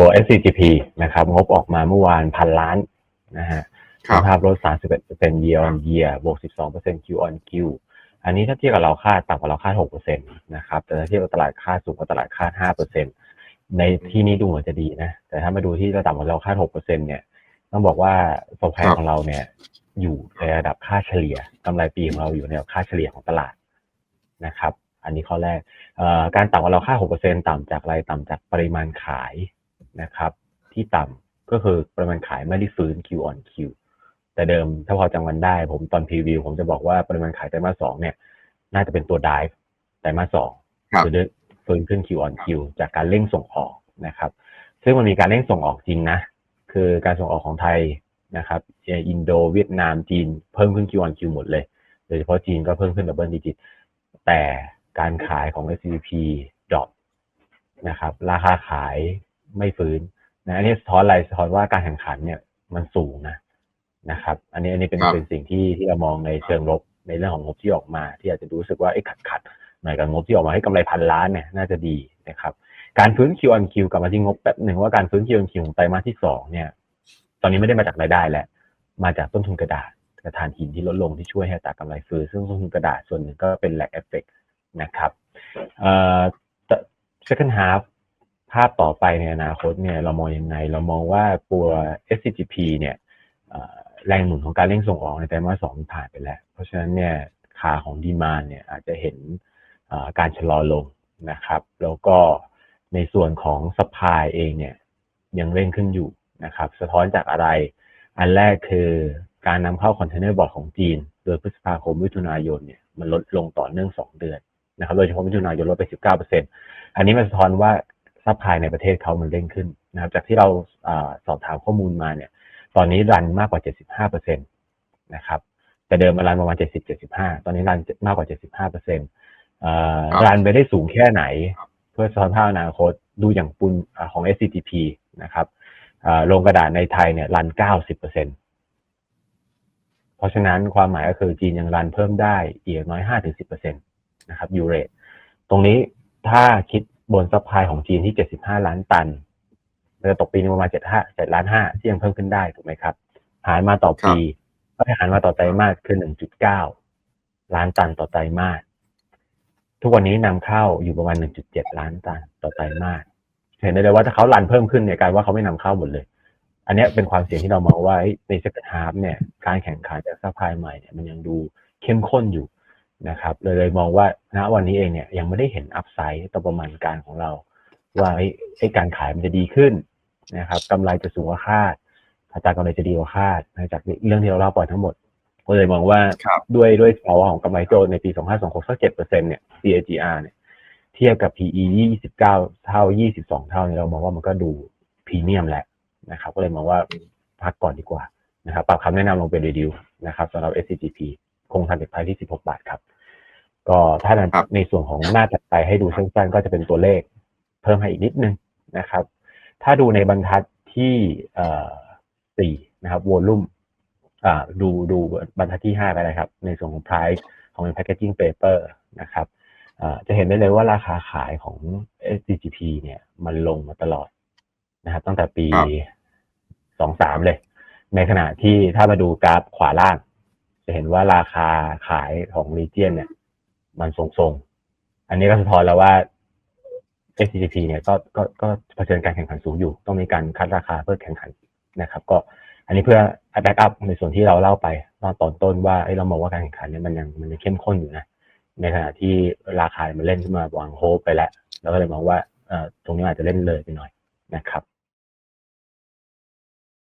ตัว SCGP นะครับ งบออกมาเมื่อวานพันล้านนะฮะครับภาพลด31% year on year บวก 12% Q on Q อันนี้ถ้าเทียบกับเราคาดต่ำกว่าเราคาด6%นะครับ แต่ถ้าเทียบกับตลาดคาดสูงกว่าตลาดคาด5%ในที่นี้ดูเหมือนจะดีนะ แต่ถ้ามาดูที่ระดับของเราคาด6%เนี่ย ต้องบอกว่าสแพครับของเราเนี่ย อยู่ในระดับค่าเฉลี่ยกำไรปีของเราอยู่ในระดับค่าเฉลี่ยของตลาดนะครับ อันนี้ข้อแรกเอ่อการต่ำกว่าเราค่า6%ต่ำจากอะไร ต่ำจากปริมาณขาย นะครับ ที่ต่ำก็คือปริมาณขายไม่ได้ฟื้น Q on Q แต่เดิมถ้าพอจำกันได้ ผมตอนพรีวิวผมจะบอกว่าปริมาณขายไตรมาสสองเนี่ย น่าจะเป็นตัว dive ไตรมาสสองครับคือฟื้นขึ้น Q on Q จากการเร่งส่งออกนะครับ ซึ่งมันมีการเร่งส่งออกจริงนะ คือการส่งออกของไทยนะครับเอ่ออินโดเวียดนามจีนเพิ่มขึ้น Q on Q หมดเลยโดยเฉพาะจีนก็เพิ่มขึ้นดับเบิลดิจิตแต่การขายของ SCP ดรอปนะครับ ราคาขาย ไม่ฟื้นนะอันนี้สะท้อนอะไรสะท้อนว่าการแข่งขันเนี่ยมันสูงนะนะครับ อันนี้อันนี้เป็นครับเป็นสิ่งที่ที่เรามองในเชิงลบในเรื่องของงบที่ออกมา ที่อาจจะรู้สึกว่าไอ้ขัดขัดๆหน่อยกับงบที่ออกมาให้กำไรพันล้านเนี่ยน่าจะดีนะครับ การฟื้น Q on Q กลับมาที่งบแป๊บหนึ่งว่าการฟื้น Q on Q ของไตรมาสที่สองเนี่ย ตอนนี้ไม่ได้มาจากรายได้แล้วมาจากต้นทุนกระดาษกระทานหินที่ลดลงที่ช่วยให้อัตรากำไรฟื้นซึ่งต้นทุนกระดาษส่วนหนึ่งก็เป็น lag effect นะครับเอ่อ second half ภาพต่อไปในอนาคตเนี่ยเรามองยังไง เรามองว่าตัว SCGP เนี่ยแรงหนุนของการเร่งส่งออกในไตรมาสสองผ่านไปแล้ว เพราะฉะนั้นเนี่ยขาของดีมานเนี่ยอาจจะเห็นการชะลอลงนะครับ แล้วก็ในส่วนของสปายเองเนี่ยยังเร่งขึ้นอยู่นะครับ สะท้อนจากอะไร อันแรกคือการนำเข้าคอนเทนเนอร์บอร์ดของจีน โดยพฤษภาคมมิถุนายนเนี่ยมันลดลงต่อเนื่อง 2 เดือนนะครับ โดยเฉพาะมิถุนายนลดไป 19%อันนี้มันสะท้อนว่า ซัพพลายในประเทศเขามันเร่งขึ้นนะครับ จากที่เราอาสอบถามข้อมูลมาเนี่ย ตอนนี้รันมากกว่า 75%นะครับแต่เดิมมันรันประมาณ 70-75 ตอนนี้รันมากกว่า 75%อ่าครับรันไปได้สูงแค่ไหนครับเพื่อสะท้อนภาพอนาคตดูอย่างปุนอ่าของ SCTP นะครับอ่าโรงกระดาษในไทยเนี่ยรัน 90%เพราะฉะนั้นความหมายก็คือจีนยังรันเพิ่มได้อีกอย่างน้อย 5-10%นะครับยูเรตตรงนี้ถ้าคิด บนซัพพลายของจีนที่ 75 ล้านตันมันจะตกปีนึงประมาณ75 7ล้าน5ที่ยังเพิ่มขึ้นได้ถูกไหมครับ หารมาต่อปีก็หารมาต่อไตรมาสคือ 1.9 ล้านตันต่อไตรมาสทุกวันนี้นำเข้าอยู่ประมาณ 1.7 ล้านตันต่อไตรมาสเห็นได้เลยว่าถ้าเขารันเพิ่มขึ้นเนี่ยกลายว่าเขาไม่นำเข้าหมดเลย อันเนี้ยเป็นความเสี่ยงที่เรามองว่าเฮ้ยใน second half เนี่ย การแข่งขันจากซัพพลายใหม่เนี่ยมันยังดูเข้มข้นอยู่ นะครับเลยเลยมองว่าณวันนี้เองเนี่ยยังไม่ได้เห็นอัพไซด์ต่อประมาณการของเรา ว่าเฮ้ยไอ้การขายมันจะดีขึ้นนะครับกำไรจะสูงกว่าคาดอัตรากำไรจะดีกว่าคาดนะจากเรื่องที่เราเล่าไปทั้งหมดก็เลยมองว่าครับด้วยด้วยภาวะของกำไรโตในปี 2526สัก7%เนี่ย CAGR เนี่ยเทียบกับ PE 29 เท่า 22 เท่าเนี่ยเรามองว่ามันก็ดูพรีเมียมแล้วนะครับ ก็เลยมองว่าพักก่อนดีกว่านะครับ ปรับคำแนะนำลงเป็น reduce นะครับสำหรับ SCGP คงทันเด็ดไพที่ 16 บาทครับ ก็ถ้าในครับในส่วนของหน้าถัดไปให้ดูสั้นๆ ก็จะเป็นตัวเลขเพิ่มให้อีกนิดนึงนะครับ ถ้าดูในบรรทัดที่เอ่อสี่นะครับ volume อ่าดูดูบรรทัดที่ห้าไปเลยครับ ในส่วนของ price ของ packaging paper นะครับอ่าจะเห็นได้เลยว่าราคาขายของ SCGP เนี่ยมันลงมาตลอดนะครับ ตั้งแต่ปีครับสองสามเลย ในขณะที่ถ้ามาดูกราฟขวาล่าง จะเห็นว่าราคาขายของ Region เนี่ย มันทรงๆ อันนี้ก็สะท้อนแล้วว่า SCP เนี่ยก็ก็ก็เผชิญการแข่งขันสูงอยู่ ต้องมีการคัดราคาเพื่อแข่งขันนะครับ ก็อันนี้เพื่อแบ็กอัพในส่วนที่เราเล่าไปตอนตอนต้นว่าเอ้ยเรามองว่าการแข่งขันเนี่ยมันยังมันยังเข้มข้นอยู่นะในขณะที่ราคามันเล่นขึ้นมาวางโฮปไปแล้วแล้วก็เลยมองว่าตรงนี้อาจจะเล่นเลยไปหน่อยนะครับ